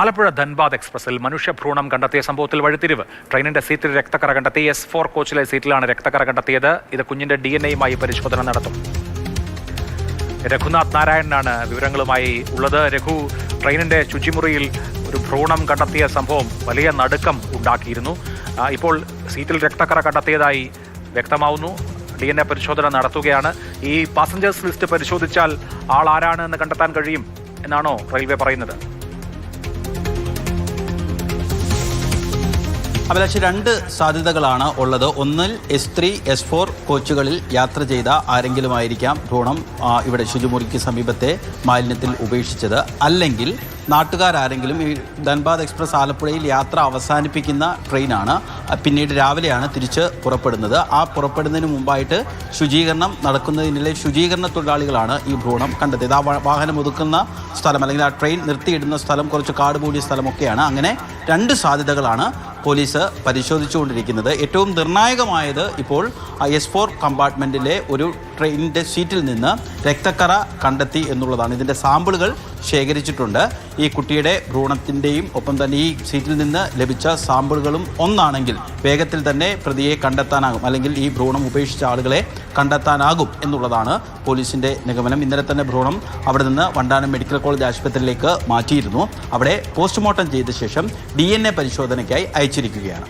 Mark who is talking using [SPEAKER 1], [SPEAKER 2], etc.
[SPEAKER 1] ആലപ്പുഴ ധൻബാദ് എക്സ്പ്രസിൽ മനുഷ്യഭ്രൂണം കണ്ടെത്തിയ സംഭവത്തിൽ വഴിത്തിരിവ്. ട്രെയിനിന്റെ സീറ്റിൽ രക്തക്കറ കണ്ടെത്തി എസ് ഫോർ കോച്ചിലെ സീറ്റിലാണ് രക്തക്കറ കണ്ടെത്തിയത്. ഇത് കുഞ്ഞിന്റെ ഡി എൻ എയുമായി പരിശോധന നടത്തും. രഘുനാഥ് നാരായണനാണ് വിവരങ്ങളുമായി ഉള്ളത്. രഘു ട്രെയിനിന്റെ ശുചിമുറിയിൽ ഒരു ഭ്രൂണം കണ്ടെത്തിയ സംഭവം വലിയ നടുക്കം ഉണ്ടാക്കിയിരുന്നു. ഇപ്പോൾ സീറ്റിൽ രക്തക്കറ കണ്ടെത്തിയതായി വ്യക്തമാവുന്നു. ഡി എൻ എ പരിശോധന നടത്തുകയാണ്. ഈ പാസഞ്ചേഴ്സ് ലിസ്റ്റ് പരിശോധിച്ചാൽ ആൾ ആരാണ് എന്ന് കണ്ടെത്താൻ കഴിയും എന്നാണോ റെയിൽവേ പറയുന്നത്?
[SPEAKER 2] അഭിലാഷ് രണ്ട് സാധ്യതകളാണ് ഉള്ളത്. ഒന്നിൽ എസ് ത്രീ എസ് ഫോർ കോച്ചുകളിൽ യാത്ര ചെയ്ത ആരെങ്കിലും ആയിരിക്കാം ഭ്രൂണം ഇവിടെ ശുചിമുറിക്ക് സമീപത്തെ മാലിന്യത്തിൽ ഉപേക്ഷിച്ചത്. അല്ലെങ്കിൽ നാട്ടുകാരാരെങ്കിലും ഈ ധൻബാദ് എക്സ്പ്രസ് ആലപ്പുഴയിൽ യാത്ര അവസാനിപ്പിക്കുന്ന ട്രെയിനാണ് പിന്നീട് രാവിലെയാണ് തിരിച്ച് പുറപ്പെടുന്നത്. ആ പുറപ്പെടുന്നതിന് മുമ്പായിട്ട് ശുചീകരണം നടക്കുന്നതിനിടെ ശുചീകരണ തൊഴിലാളികളാണ് ഈ ഭ്രൂണം കണ്ടെത്തിയത്. ആ വാഹനം ഒതുക്കുന്ന സ്ഥലം അല്ലെങ്കിൽ ആ ട്രെയിൻ നിർത്തിയിടുന്ന സ്ഥലം കുറച്ച് കാട് മൂടിയ സ്ഥലമൊക്കെയാണ്. അങ്ങനെ രണ്ട് സാധ്യതകളാണ് പോലീസ് പരിശോധിച്ചുകൊണ്ടിരിക്കുന്നത്. ഏറ്റവും നിർണായകമായത് ഇപ്പോൾ എസ് ഫോർ കമ്പാർട്ട്മെന്റിലെ ഒരു ട്രെയിനിന്റെ സീറ്റിൽ നിന്ന് രക്തക്കറ കണ്ടെത്തി എന്നുള്ളതാണ്. ഇതിന്റെ സാമ്പിളുകൾ ശേഖരിച്ചിട്ടുണ്ട്. ഈ കുട്ടിയുടെ ഭ്രൂണത്തിന്റെയും ഒപ്പം തന്നെ ഈ സീറ്റിൽ നിന്ന് ലഭിച്ച സാമ്പിളുകളും ഒന്നാണെങ്കിൽ വേഗത്തിൽ തന്നെ പ്രതിയെ കണ്ടെത്താനാകും. അല്ലെങ്കിൽ ഈ ഭ്രൂണം ഉപേക്ഷിച്ച ആളുകളെ കണ്ടെത്താനാകും എന്നുള്ളതാണ് പോലീസിന്റെ നിഗമനം. ഇന്നലെ തന്നെ ഭ്രൂണം അവിടെ നിന്ന് വണ്ടാനം മെഡിക്കൽ കോളേജ് ആശുപത്രിയിലേക്ക് മാറ്റിയിരുന്നു. അവിടെ പോസ്റ്റ്മോർട്ടം ചെയ്ത ശേഷം ഡി പരിശോധനയ്ക്കായി അയച്ചിരിക്കുകയാണ്.